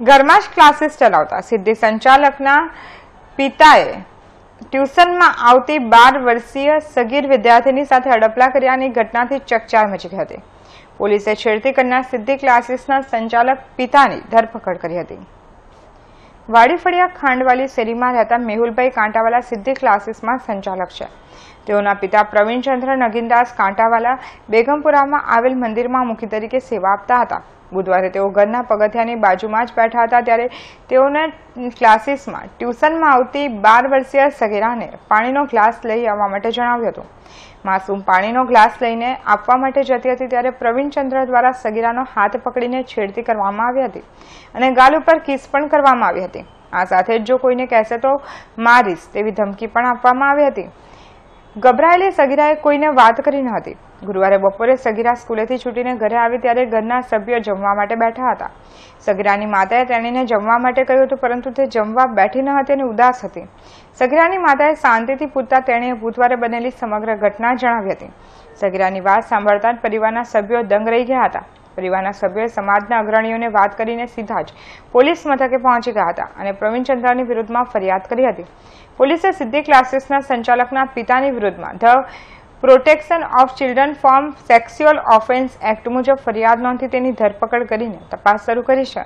ઘરમાં જ ક્લાસીસ ચલાવતા. સિદ્ધિ સંચાલકના પિતાએ ટ્યુશનમાં આવતી બાર વર્ષીય સગીર વિદ્યાર્થીની સાથે અડપલા કર્યાની ઘટનાથી ચકચાર મચી હતી. પોલીસે છેડતી કરનાર સિદ્ધિ ક્લાસીસના સંચાલક પિતાની ધરપકડ કરી હતી. વાડીફળિયા ખાંડવાલી શેરીમાં રહેતા મેહુલભાઈ કાંટાવાલા સિદ્ધિ ક્લાસીસમાં સંચાલક છે. તેઓના પિતા પ્રવીણચંદ્ર નગીનદાસ કાંટાવાલા બેગમપુરામાં આવેલ મંદિરમાં મુખી તરીકે સેવા આપતા હતા. બુધવારે તેઓ ઘરના પગથિયાની બાજુમાં જ બેઠા હતા ત્યારે તેઓને ક્લાસીસમાં ટ્યુશનમાં આવતી બાર વર્ષીય સગીરાને પાણીનો ગ્લાસ લઈ આવવા માટે જણાવ્યું હતું. માસૂમ પાણીનો ગ્લાસ લઈને આપવા માટે જતી હતી ત્યારે પ્રવીણચંદ્ર દ્વારા સગીરાનો હાથ પકડીને છેડતી કરવામાં આવી હતી અને ગાલ ઉપર કિસ પણ કરવામાં આવી હતી. આ સાથે જ જો કોઈને કહેશે તો મારીશ તેવી ધમકી પણ આપવામાં આવી હતી. ગભરાયેલી સગીરાએ કોઈને વાત કરી ન હતી. ગુરુવારે બપોરે સગીરા સ્કૂલેથી છૂટીને ઘરે આવી ત્યારે ઘરના સભ્યો જમવા માટે બેઠા હતા. સગીરાની માતાએ તેણીને જમવા માટે કહ્યું હતું, પરંતુ તે જમવા બેઠી ન હતી અને ઉદાસ હતી. સગીરાની માતાએ શાંતિથી પૂછતા તેણીએ બુધવારે બનેલી સમગ્ર ઘટના જણાવી હતી. સગીરાની વાત સાંભળતા જ પરિવારના સભ્યો દંગ રહી ગયા હતા. પરિવારના સભ્યોએ સમાજના અગ્રણીઓને વાત કરીને સીધા જ પોલીસ મથકે પહોંચી ગયા હતા અને પ્રવીણચંદ્રની વિરુદ્ધમાં ફરિયાદ કરી હતી. પોલીસે સિદ્ધિ ક્લાસીસના સંચાલકના પિતાની વિરુદ્ધમાં the protection of children from sexual offence act મુજબ ફરિયાદ નોંધી તેની ધરપકડ કરીને તપાસ શરૂ કરી છે.